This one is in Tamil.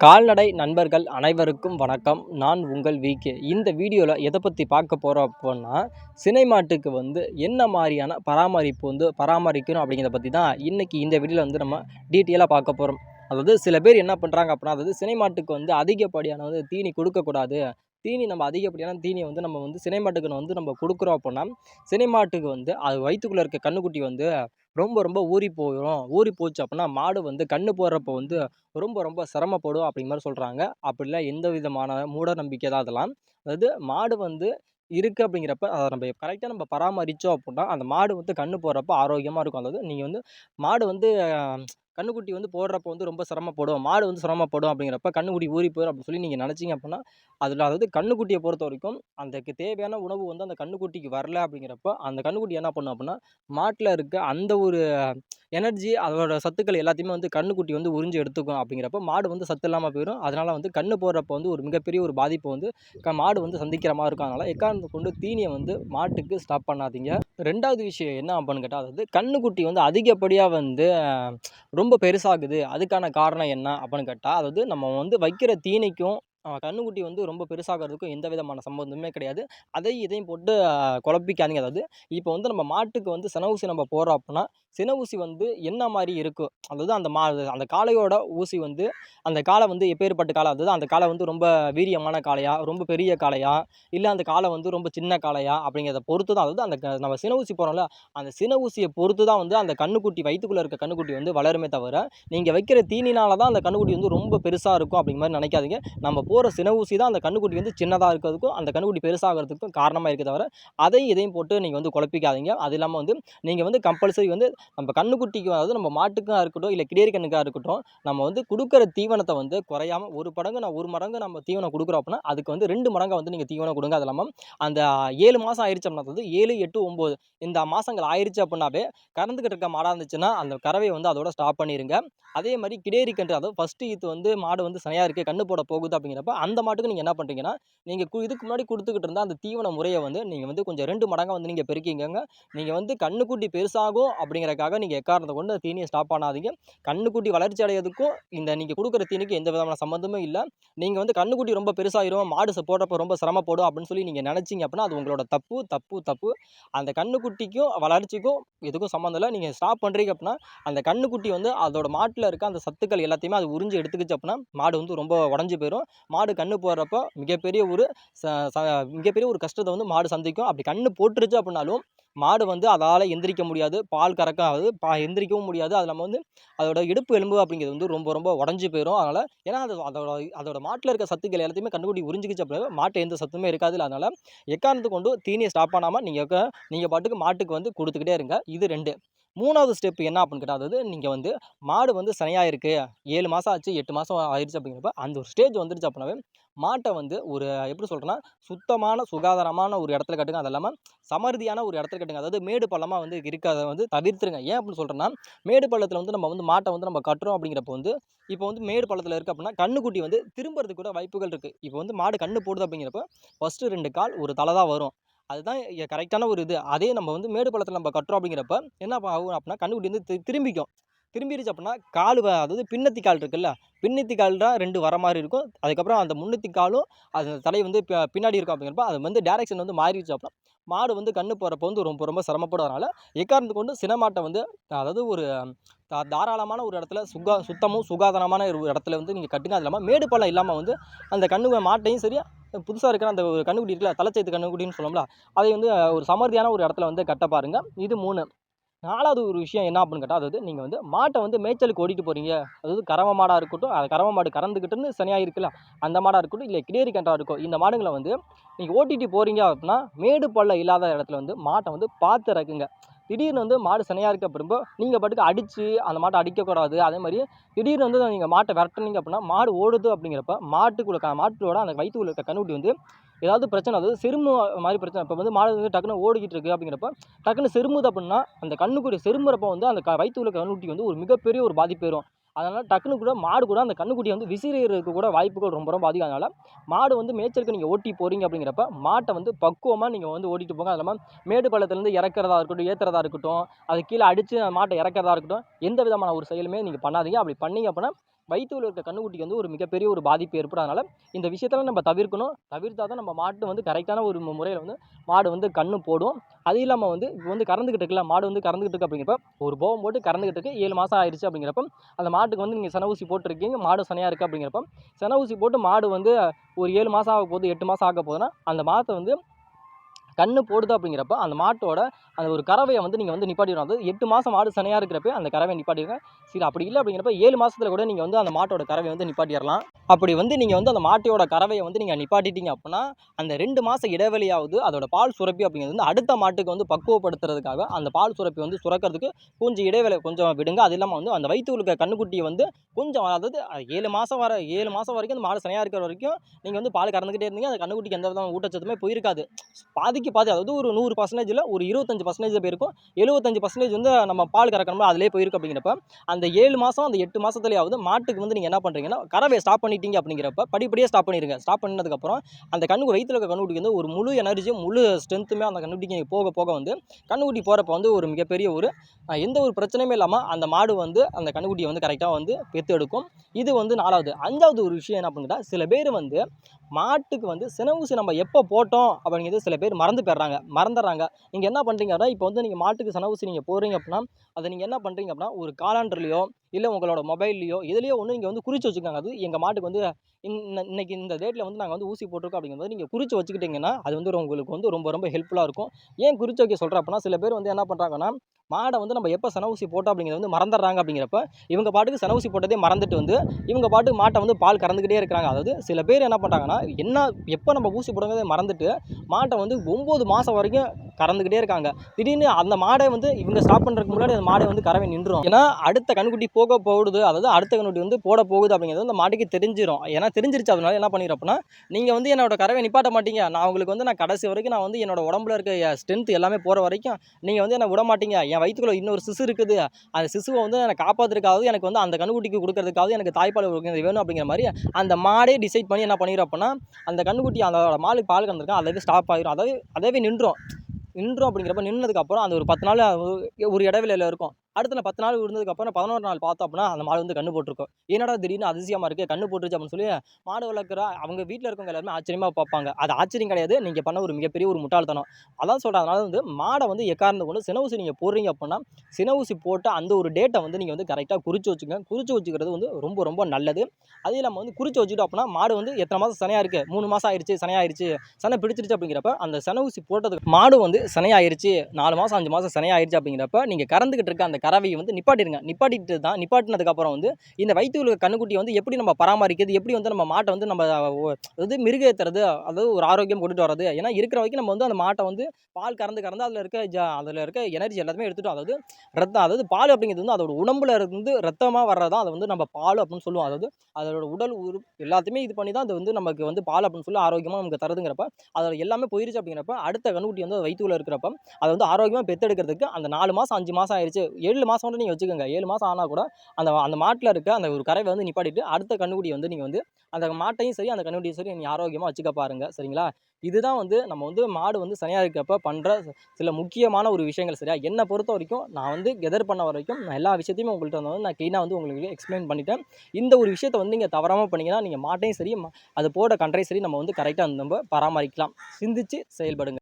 கால்நடை நண்பர்கள் அனைவருக்கும் வணக்கம். நான் உங்கள் விகே இந்த வீடியோவில் எதை பற்றி பார்க்க போகிறோம் அப்படின்னா சினை மாட்டுக்கு வந்து என்ன மாதிரியான பராமரிப்பு வந்து பராமரிக்கணும் அப்படிங்கிறத பற்றி தான் இன்றைக்கி இந்த வீடியோவில் வந்து நம்ம டீட்டெயிலாக பார்க்க போகிறோம் அதாவது சில பேர் என்ன பண்ணுறாங்க அப்படின்னா அதாவது சினை மாட்டுக்கு வந்து அதிகப்படியான வந்து தீனி கொடுக்கக்கூடாது. தீனி நம்ம அதிகப்படியான தீனியை வந்து நம்ம வந்து சினைமாட்டுக்கு வந்து நம்ம கொடுக்குறோம் அப்படின்னா சினைமாட்டுக்கு வந்து அது வயிற்றுக்குள்ளே இருக்க கண்ணுக்குட்டி வந்து ரொம்ப ரொம்ப ஊறி போயிடும் ஊறி போச்சு அப்படின்னா மாடு வந்து கண்ணு போடுறப்போ வந்து ரொம்ப ரொம்ப சிரமப்படும் அப்படிங்கிற மாதிரி சொல்கிறாங்க அப்படிலாம் எந்த விதமான மூட நம்பிக்கை தான் அதெல்லாம். அதாவது மாடு வந்து இருக்குது அப்படிங்கிறப்ப அதை நம்ம கரெக்டாக நம்ம பராமரித்தோம் அப்படின்னா அந்த மாடு வந்து கண்ணு போடுறப்ப ஆரோக்கியமாக இருக்கும். அதாவது நீங்கள் வந்து மாடு வந்து கண்ணுக்குட்டி வந்து போடுறப்போ வந்து ரொம்ப சிரமப்படும் மாடு வந்து சிரமப்படும் அப்படிங்கிறப்ப கண்ணுக்குட்டி ஊறி போயிடும் அப்படின்னு சொல்லி நீங்கள் நினச்சிங்க அப்படின்னா அதில் அதாவது கண்ணுக்குட்டியை பொறுத்த வரைக்கும் அந்த தேவையான உணவு வந்து அந்த கண்ணுக்குட்டிக்கு வரல அப்படிங்கிறப்ப அந்த கண்ணுக்குட்டி என்ன பண்ணும் அப்படின்னா மாட்டில் இருக்க அந்த ஒரு எனர்ஜி அதோட சத்துக்கள் எல்லாத்தையுமே வந்து கண்ணுக்குட்டி வந்து உறிஞ்சு எடுத்துக்கும் அப்படிங்கிறப்ப மாடு வந்து சத்து இல்லாமல் போயிடும் அதனால் வந்து கண்ணு போடுறப்ப வந்து ஒரு மிகப்பெரிய ஒரு பாதிப்பு வந்து க மாடு வந்து சந்திக்கிற மாதிரி இருக்கும். அதனால் எக்காரணத்தை கொண்டு தீனியை வந்து மாட்டுக்கு ஸ்டாப் பண்ணாதீங்க. ரெண்டாவது விஷயம் என்ன அப்படின்னு கேட்டால் அதாவது கண்ணுக்குட்டி வந்து அதிகப்படியாக வந்து ரொம்ப ரொம்ப பெருசாகுது. அதுக்கான காரணம் என்ன அப்படின்னு கேட்டால் அதாவது நம்ம வந்து வைக்கிற தீனிக்கும் கன்றுக்குட்டி வந்து ரொம்ப பெருசாகிறதுக்கும் எந்த விதமான சம்மந்தமே கிடையாது. அதையும் இதையும் போட்டு குழப்பிக்காதீங்க. அதாவது இப்போ வந்து நம்ம மாட்டுக்கு வந்து சின ஊசி நம்ம போடுறோம் அப்படின்னா சின ஊசி வந்து என்ன மாதிரி இருக்கும் அதாவது அந்த மா அந்த காளையோட ஊசி வந்து அந்த காளை வந்து எப்பேற்பட்ட காலை அதாவது அந்த காளை வந்து ரொம்ப வீரியமான காளையா? ரொம்ப பெரிய காளையா? இல்லை அந்த காளை வந்து ரொம்ப சின்ன காளையா? அப்படிங்கிறத பொறுத்து தான் அதாவது அந்த நம்ம சின ஊசி போகிறோம்ல அந்த சின ஊசியை பொறுத்து தான் வந்து அந்த கண்ணுக்குட்டி வயிற்றுக்குள்ளே இருக்க கண்ணுக்குட்டி வந்து வளருமே தவிர நீங்கள் வைக்கிற தீனினால தான் அந்த கண்ணுக்குட்டி வந்து ரொம்ப பெருசாக இருக்கும் அப்படிங்கிற மாதிரி நினைக்காதீங்க. நம்ம போகிற சின ஊசி தான் அந்த கண்ணுக்குட்டி வந்து சின்னதாக இருக்கிறதுக்கும் அந்த கண்ணுக்குட்டி பெருசாகிறதுக்கும் காரணமாக இருக்க தவிர அதையும் இதையும் போட்டு நீங்கள் வந்து குழப்பிக்காதீங்க. அது இல்லாமல் வந்து நீங்கள் வந்து கம்பல்சரி வந்து நம்ம கண்ணுக்குட்டிக்கு அதாவது நம்ம மாட்டுக்காக இருக்கட்டும் இல்லை கிடேரி கண்ணுக்காக இருக்கட்டும் நம்ம வந்து கொடுக்குற தீவனத்தை வந்து குறையாமல் ஒரு படங்கு நான் ஒரு மடங்கு நம்ம தீவனம் கொடுக்குறோம் அப்படின்னா அதுக்கு வந்து ரெண்டு மடங்கை வந்து நீங்கள் தீவனம் கொடுங்க. அது இல்லாமல் அந்த ஏழு மாதம் ஆயிடுச்சு அப்படின்னா வந்து ஏழு எட்டு ஒம்பது இந்த மாதங்கள் ஆயிடுச்சு அப்படின்னாவே கறந்துக்கிட்டு இருக்க மாடாக இருந்துச்சுன்னா அந்த கறவையை வந்து அதோட ஸ்டாப் பண்ணிடுங்க அதே மாதிரி கிடேரி கன்று அதாவது ஃபஸ்ட்டு இது வந்து மாடு வந்து சனையாக இருக்குது கண்ணு போட போகுது அப்படிங்கிற அப்படிங்கிறப்ப அந்த மாட்டுக்கு நீங்கள் என்ன பண்ணுறீங்கன்னா நீங்கள் இதுக்கு முன்னாடி கொடுத்துக்கிட்டு இருந்தால் அந்த தீவன முறையை வந்து நீங்கள் வந்து கொஞ்சம் ரெண்டு மடங்காக வந்து நீங்கள் பெருக்கிங்கங்க நீங்கள் வந்து கண்ணுக்குட்டி பெருசாகும் அப்படிங்கிறக்காக நீங்கள் எக்காரணத்தை கொண்டு தீனியை ஸ்டாப் பண்ணாதீங்க. கண்ணுக்குட்டி வளர்ச்சி அடையிறதுக்கும் இந்த நீங்கள் கொடுக்குற தீனிக்கு எந்த விதமான சம்மந்தமும் இல்லை. நீங்கள் வந்து கண்ணுக்குட்டி ரொம்ப பெருசாகிடும் மாடு போடுறப்ப ரொம்ப சிரமப்படும் அப்படின்னு சொல்லி நீங்கள் நினச்சிங்க அப்படின்னா அது உங்களோட தப்பு தப்பு தப்பு. அந்த கண்ணுக்குட்டிக்கும் வளர்ச்சிக்கும் எதுக்கும் சம்மந்தம் இல்லை. நீங்கள் ஸ்டாப் பண்ணுறீங்க அப்படின்னா அந்த கண்ணுக்குட்டி வந்து அதோட மாட்டில் இருக்க அந்த சத்துக்கள் எல்லாத்தையுமே அது உறிஞ்சு எடுத்துக்கிச்சு அப்படின்னா மாடு வந்து ரொம்ப உடஞ்சி போயிடும் மாடு கண்ணு போடுறப்போ மிகப்பெரிய ஒரு மிகப்பெரிய ஒரு கஷ்டத்தை வந்து மாடு சந்திக்கும். அப்படி கண்ணு போட்டுருச்சு அப்படின்னாலும் மாடு வந்து அதால் எந்திரிக்க முடியாது. பால் கறக்காது பா எந்திரிக்கவும் முடியாது. அது நம்ம வந்து அதோட இடுப்பு எலும்பு அப்படிங்கிறது வந்து ரொம்ப ரொம்ப உடஞ்சி போயிடும் அதனால் ஏன்னா அது அதோட அதோட மாட்டில் இருக்க சத்துக்கள் எல்லாத்தையுமே கண்டுபிடி உறிஞ்சிக்கிச்சு அப்படின்னா மாட்டு எந்த சத்துமே இருக்காது அதனால் எக்காரணத்து கொண்டு தீனியை ஸ்டாப் பண்ணாமல் நீங்கள் நீங்கள் பாட்டுக்கு மாட்டுக்கு வந்து கொடுத்துக்கிட்டே இருங்க. இது ரெண்டு. மூணாவது ஸ்டெப் என்ன அப்படின்னு கேட்டால் அதாவது நீங்கள் வந்து மாடு வந்து சனையாக இருக்குது ஏழு மாதம் ஆச்சு எட்டு மாதம் ஆயிடுச்சு அப்படிங்கிறப்ப அந்த ஒரு ஸ்டேஜ் வந்துருச்சு அப்படின்னாவே மாட்டை வந்து ஒரு எப்படி சொல்கிறேன்னா சுத்தமான சுகாதாரமான ஒரு இடத்துல கட்டுங்க. அது இல்லாமல் சமர்தியான ஒரு இடத்துல கட்டுங்க. அதாவது மேடு பள்ளமாக வந்து இருக்கிறத வந்து தவிர்த்துருங்க. ஏன் அப்படின்னு சொல்கிறேன்னா மேடு பள்ளத்தில் வந்து நம்ம வந்து மாட்டை வந்து நம்ம கட்டுறோம் அப்படிங்கிறப்ப வந்து இப்போ வந்து மேடு பள்ளத்தில் இருக்குது அப்படின்னா கண்ணுக்குட்டி வந்து திரும்புறதுக்கு கூட வாய்ப்புகள் இருக்குது இப்போ வந்து மாடு கண்ணு போடுது அப்படிங்கிறப்ப ஃபஸ்ட்டு ரெண்டு கால் ஒரு தலை தான் வரும். அதுதான் கரெக்டான ஒரு இது. அதே நம்ம வந்து மேடு பள்ளத்தில் நம்ம கட்டுறோம் அப்படிங்கிறப்ப என்ன ஆகும் அப்படின்னா கண்ணுக்குட்டி வந்து திரும்பிக்கும். திரும்பிடுச்சு அப்படின்னா கால் அதாவது பின்னத்தி கால் இருக்குல்ல பின்னத்தி கால் தான் ரெண்டு வர மாதிரி இருக்கும். அதுக்கப்புறம் அந்த முன்னத்தி காலும் அது தலை வந்து பின்னாடி இருக்கும் அப்படிங்கிறப்ப அது வந்து டேரெக்ஷன் வந்து மாறிடுச்சு அப்படின்னா மாடு வந்து கண்ணு போகிறப்ப வந்து ரொம்ப ரொம்ப சிரமப்படுறதுனால எக்காரணத்து கொண்டு சினமாட்டை வந்து அதாவது ஒரு தாராளமான ஒரு இடத்துல சுகா சுத்தமும் சுகாதாரமான ஒரு இடத்துல வந்து நீங்கள் கட்டுங்க அது இல்லாமல் மேடு பள்ளம் இல்லாமல் வந்து அந்த கண்ணு மாட்டையும் சரி புதுசாக இருக்கிற அந்த கண்ணுக்குடி இருக்குல்ல தலைச்சேத்து கண்ணுக்குடின்னு சொல்லோம்ல அதை வந்து ஒரு சமர்த்தியான ஒரு இடத்துல வந்து கட்ட பாருங்கள் இது மூணு. நாலாவது ஒரு விஷயம் என்ன அப்படின்னு கேட்டால் அதாவது நீங்கள் வந்து மாட்டை வந்து மேய்ச்சலுக்கு ஓடிட்டு போகிறீங்க அதாவது கறவை மாடாக இருக்கட்டும் அது கறவை மாடு கறந்துக்கிட்டுன்னு சனியாக இருக்குல்ல அந்த மாடாக இருக்கட்டும் இல்லை கிடேரி கன்றாக இருக்கும் இந்த மாடுங்களை வந்து நீங்கள் ஓட்டிகிட்டு போகிறீங்க அப்படின்னா மேடு பள்ள இல்லாத இடத்துல வந்து மாட்டை வந்து பார்த்து இறக்குங்க. திடீர்னு வந்து மாடு சினையாக இருக்க அப்படிம்போ நீங்கள் பாட்டுக்கு அடித்து அந்த மாட்டை அடிக்கக்கூடாது அதே மாதிரி திடீர்னு வந்து நீங்கள் மாட்டை விரட்டுனீங்க அப்படின்னா மாடு ஓடுது அப்படிங்கிறப்ப மாட்டுக்குள்ள மாட்டோட அந்த வயிற்றுக்குள்ள இருக்க கண்ணுக்குட்டி வந்து ஏதாவது பிரச்சனை அதாவது செருமு மாதிரி பிரச்சனை. இப்போ வந்து மாடு வந்து டக்குன்னு ஓடிக்கிட்டு இருக்குது அப்படிங்கிறப்ப டக்குன்னு செருமுது அப்படின்னா அந்த கண்ணுக்குடி செருமுறப்ப வந்து அந்த க வயிற்றுக்குள்ள கண்ணுக்குட்டி வந்து ஒரு மிகப்பெரிய ஒரு பாதிப்பு வரும் அதனால் டக்குனு கூட மாடு கூட அந்த கண்ணுக்குட்டி வந்து விசிறதுக்கு கூட வாய்ப்புகள் ரொம்ப ரொம்ப அதிகம். அதனால் மாடு வந்து மேய்ச்சலுக்கு நீங்கள் ஓட்டி போகிறீங்க அப்படிங்கிறப்ப மாட்டை வந்து பக்குவமாக நீங்கள் வந்து ஓட்டிகிட்டு போங்க. அது இல்லாமல் மேடு பள்ளத்துலேருந்து இறக்குறதா இருக்கட்டும் ஏற்றுறதா இருக்கட்டும் அது கீழே அடித்து மாட்டை இறக்குறதா இருக்கட்டும் எந்த விதமான ஒரு செயலுமே நீங்கள் பண்ணாதீங்க. அப்படி பண்ணீங்க அப்படின்னா வயிற்றுல இருக்க கன்றுக்குட்டிக்கு வந்து ஒரு மிகப்பெரிய ஒரு பாதிப்பு ஏற்படும் அதனால் இந்த விஷயத்தெல்லாம் நம்ம தவிர்க்கணும். தவிர்த்தா தான் நம்ம மாட்டு வந்து கரெக்டான ஒரு முறையில் வந்து மாடு வந்து கன்று போடும். அது இல்லாமல் வந்து இப்போ வந்து கறந்துக்கிட்டு இருக்குல்ல மாடு வந்து கறந்துக்கிட்டு இருக்கு அப்படிங்கிறப்ப ஒரு போகம் போட்டு கறந்துக்கிட்டு இருக்கு ஏழு மாதம் ஆயிடுச்சு அப்படிங்கிறப்ப அந்த மாட்டுக்கு வந்து நீங்கள் சென ஊசி போட்டிருக்கீங்க மாடு சனையாக இருக்குது அப்படிங்கிறப்ப சென ஊசி போட்டு மாடு வந்து ஒரு ஏழு மாதம் ஆக போகுது எட்டு மாதம் ஆக போகுதுன்னா அந்த மாதத்தை வந்து கன்று போடுது அப்படிங்கிறப்ப அந்த மாட்டோட அந்த ஒரு கறவையை வந்து நீங்கள் வந்து நிப்பாட்டிடணும். அதாவது எட்டு மாதம் மாடு சனையாக இருக்கிறப்ப அந்த கறவையை நிப்பாட்டிடுங்க. சரி அப்படி இல்லை அப்படிங்கிறப்ப ஏழு மாதத்துல கூட நீங்கள் வந்து அந்த மாட்டோட கறவையை வந்து நிப்பாட்டிடலாம். அப்படி வந்து நீங்கள் வந்து அந்த மாட்டோட கறவையை வந்து நீங்கள் நிப்பாட்டிட்டீங்க அப்படின்னா அந்த ரெண்டு மாதம் இடைவெளியாவது அதோட பால் சுரப்பி அப்படிங்கிறது வந்து அடுத்த மாட்டுக்கு வந்து பக்குவப்படுத்துறதுக்காக அந்த பால் சுரப்பி வந்து சுரக்கிறதுக்கு கொஞ்சம் இடைவேளை கொஞ்சம் விடுங்க. அது இல்லாமல் வந்து அந்த வயிற்று இருக்க கண்ணுக்குட்டியை வந்து கொஞ்சம் அதாவது ஏழு மாதம் வர ஏழு மாதம் வரைக்கும் அந்த மாடு சனையாக இருக்கிற வரைக்கும் நீங்கள் வந்து பால் கறந்துக்கிட்டே இருந்தீங்க. அந்த கண்ணுக்குட்டிக்கு எந்த விதமான ஊட்டச்சத்துமே போயிருக்காது. பாதிக்கு பாதி அதாவது ஒரு நூறு பர்சன்டேஜில் ஒரு இருபத்தஞ்சு பர்சன்டேஜ் போயிருக்கும். எழுபத்தஞ்சு பர்சன்டேஜ் வந்து நம்ம பால் கறக்கணும்னா அதிலே போயிருக்கு அப்படிங்கிறப்ப அந்த ஏழு மாதம் அந்த எட்டு மாதத்துலேயாவது மாட்டுக்கு வந்து நீங்கள் என்ன பண்ணுறீங்கன்னா கறவையை ஸ்டாப் பண்ணிட்டீங்க அப்படிங்கிறப்ப படிப்படியாக ஸ்டாப் பண்ணிடுங்க ஸ்டாப் பண்ணதுக்கப்புறம் அந்த கண்ணுக்கு வயிற்றுல இருக்க கண்ணுக்குட்டி வந்து ஒரு முழு எனர்ஜியும் முழு ஸ்ட்ரென்த்துமே அந்த கண்ணுக்குட்டிக்கு போக போக வந்து கண்ணுக்குட்டி போகிறப்ப வந்து ஒரு மிகப்பெரிய ஒரு எந்த ஒரு பிரச்சனையுமே இல்லாமல் அந்த மாடு வந்து அந்த கண்ணுக்குட்டியை வந்து கரெக்டாக வந்து பெற்று எடுக்கும் இது வந்து நாலாவது. அஞ்சாவது ஒரு விஷயம் என்ன பண்ணுறா சில பேர் வந்து மாட்டுக்கு வந்து சின ஊசி நம்ம எப்போ போட்டோம் அப்படிங்கிறது சில பேர் மறந்து போயிடுறாங்க. மறந்துடுறாங்க. நீங்கள் என்ன பண்ணுறீங்க அப்படின்னா இப்போ வந்து நீங்கள் மாட்டுக்கு சின நீங்கள் போடுறீங்க அப்படின்னா அதை நீங்கள் என்ன பண்ணுறீங்க அப்படின்னா ஒரு காலாண்டர்லையோ இல்லை உங்களோட மொபைல்லையோ எதுலையோ ஒன்று நீங்கள் வந்து குறித்து வச்சுக்கோங்க. அது எங்கள் மாட்டுக்கு வந்து இன்னைக்கு இந்த டேட்டில் வந்து நாங்கள் வந்து ஊசி போட்டிருக்கோம் அப்படிங்கும்போது நீங்கள் குறித்து வச்சுக்கிட்டிங்கன்னா அது வந்து உங்களுக்கு வந்து ரொம்ப ரொம்ப ஹெல்ப்ஃபுல்லாக இருக்கும். ஏன் குறித்து வைக்க சொல்கிறேன் அப்படின்னா சில பேர் வந்து என்ன பண்ணுறாங்கன்னா மாடை வந்து நம்ம எப்போ சனவுசி ஊசி போட்டோம் அப்படிங்கிறது வந்து மறந்துடுறாங்க அப்படிங்கிறப்ப இவங்க பாட்டுக்கு சன ஊசி போட்டதே மறந்துட்டு வந்து இவங்க பாட்டுக்கு மாட்டை வந்து பால் கறந்துக்கிட்டே இருக்கிறாங்க. அதாவது சில பேர் என்ன பண்ணுறாங்கன்னா என்ன எப்போ நம்ம ஊசி போடுறதே மறந்துட்டு மாட்டை வந்து ஒம்பது மாதம் வரைக்கும் கறந்துக்கிட்டே இருக்காங்க. திடீர்னு அந்த மாடை வந்து இவங்க ஸ்டாப் பண்ணுறதுக்கு முன்னாடி அந்த மாடை வந்து கறவை நின்றுடும் ஏன்னா அடுத்த கண்குட்டி போக போகுது. அதாவது அடுத்த கண்குட்டி வந்து போட போகுது அப்படிங்கிறது அந்த மாட்டுக்கு தெரிஞ்சிடும் ஏன்னா தெரிஞ்சிருச்சு. அதனால என்ன பண்ணிடுறப்பனா நீங்கள் வந்து என்னோட கறவை நிப்பாட்ட மாட்டீங்க. நான் உங்களுக்கு வந்து நான் கடைசி வரைக்கும் நான் வந்து என்னோட உடம்புல இருக்க ஸ்ட்ரென்த் எல்லாமே போகிற வரைக்கும் நீங்கள் வந்து என்னை விட மாட்டீங்க. என் வயிற்றுக்குள்ள இன்னொரு சிசு இருக்குது. அந்த சிசுவை வந்து எனக்கு காப்பாற்றுறதுக்காவது எனக்கு வந்து அந்த கண்ணுக்குட்டிக்கு கொடுக்கறதுக்காவது எனக்கு தாய்ப்பால் வேணும் அப்படிங்கிற மாதிரி அந்த மாடே டிசைட் பண்ணி என்ன பண்ணிடும் அப்படின்னா அந்த கண்ணுக்குட்டி அந்த மாலுக்கு பால் கறந்துருக்கா அதாவது ஸ்டாப் ஆகிடும் அதாவது அதவே நின்றோம். நின்றோம் அப்படிங்கிறப்ப நின்னதுக்கப்புறம் அந்த ஒரு பத்து நாள் ஒரு- ஒரு இடைவெளியில் இருக்கும். அடுத்த பத்து நாள் இருந்ததுக்கப்புறம் பதினோரு நாள் பார்த்தோம் அப்படின்னா அந்த மாடு வந்து கண்ணு போட்டிருக்கும். என்னடா திடீர்னு அதிசயமாக இருக்குது கண்ணு போட்டுருச்சு அப்படின்னு சொல்லி மாடு வளர்க்குற அவங்க வீட்டில் இருக்கவங்க எல்லாருமே ஆச்சரியமாக பார்ப்பாங்க. அது ஆச்சரியம் கிடையாது. நீங்கள் பண்ண ஒரு மிகப்பெரிய ஒரு முட்டாள்தனம். அதான் சொல்கிறேன் அதனால வந்து மாடை வந்து எக்காரந்து கொண்டு சின ஊசி நீங்கள் போடுறீங்க அப்படின்னா சின ஊசி போட்ட அந்த ஒரு டேட்டை வந்து நீங்கள் வந்து கரெக்டாக குறித்து வச்சுக்கோங்க குறித்து வச்சுக்கிறது வந்து ரொம்ப ரொம்ப நல்லது. அது இல்லாமல் வந்து குறித்து வச்சுட்டோம் அப்படின்னா மாடு வந்து எத்தனை மாதம் சனையாக இருக்குது மூணு மாதம் ஆயிடுச்சு சனையாயிருச்சு சனை பிடிச்சிருச்சு அப்படிங்கிறப்ப அந்த சனை ஊசி போட்டதுக்கு மாடு வந்து சனையாயிருச்சு. நாலு மாதம் அஞ்சு மாதம் சனையாயிருச்சு அப்படிங்கிறப்ப நீங்கள் கறந்துக்கிட்டு இருக்க அந்த கறவையை வந்து நிப்பாட்டிடுங்க. நிப்பாட்டிட்டு தான் நிப்பாட்டினதுக்கப்புறம் வந்து இந்த வயிற்று கண்ணுக்குட்டியை வந்து எப்படி நம்ம பராமரிக்கிறது எப்படி வந்து நம்ம மாட்டை வந்து நம்ம அதாவது மிருக ஏற்றுறது அதாவது ஒரு ஆரோக்கியம் கொண்டுட்டு வர்றது. ஏன்னா இருக்கிற வரைக்கும் நம்ம வந்து அந்த மாட்டை வந்து பால் கறந்து கறந்து அதில் இருக்க ஜ அதில் இருக்க எனர்ஜி எல்லாத்தையுமே எடுத்துட்டோம் அதாவது ரத்தம் அதாவது பால் அப்படிங்கிறது வந்து அதோட உடம்புல இருந்து ரத்தமாக வர்றதான் அதை வந்து நம்ம பால் அப்படின்னு சொல்லுவோம். அதாவது அதோட உடல் உரு எல்லாத்தையுமே இது பண்ணி தான் அது வந்து நமக்கு வந்து பால் அப்படின்னு சொல்லி ஆரோக்கியமாக நமக்கு தருதுங்கிறப்ப அதோட எல்லாமே போயிருச்சு அப்படிங்கிறப்ப அடுத்த கண்ணுக்குட்டி வந்து வயிற்றுல இருக்கிறப்ப அதை வந்து ஆரோக்கியமாக பெத்தெடுக்கிறதுக்கு அந்த நாலு மாதம் அஞ்சு மாதம் ஆயிடுச்சு ஏழு ஏழு மாதம் வந்து நீங்கள் வச்சுக்கோங்க. ஏழு மாதம் ஆனால் கூட அந்த அந்த மாட்டில் இருக்க அந்த ஒரு கறவை வந்து நிப்பாட்டிட்டு அடுத்த கண்ணுக்குடி வந்து நீங்கள் வந்து அந்த மாட்டையும் சரி அந்த கண்ணுக்குடியும் சரி நீங்கள் ஆரோக்கியமாக வச்சுக்க பாருங்கள் சரிங்களா? இதுதான் வந்து நம்ம வந்து மாடு வந்து சனியாக இருக்கப்ப பண்ணுற சில முக்கியமான ஒரு விஷயங்கள். சரியா? என்னை பொறுத்த வரைக்கும் நான் வந்து கெதர் பண்ண வரைக்கும் நான் எல்லா விஷயத்தையுமே உங்கள்கிட்ட வந்து நான் க்ளீனாக வந்து உங்களுக்கு எக்ஸ்பிளைன் பண்ணிட்டேன். இந்த ஒரு விஷயத்தை வந்து நீங்கள் தவறாமல் பண்ணிங்கன்னா நீங்கள் மாட்டையும் சரி ம- அது போட கன்றையும் சரி நம்ம வந்து கரெக்டாக நம்ம பராமரிக்கலாம். சிந்திச்சு செயல்படுங்க.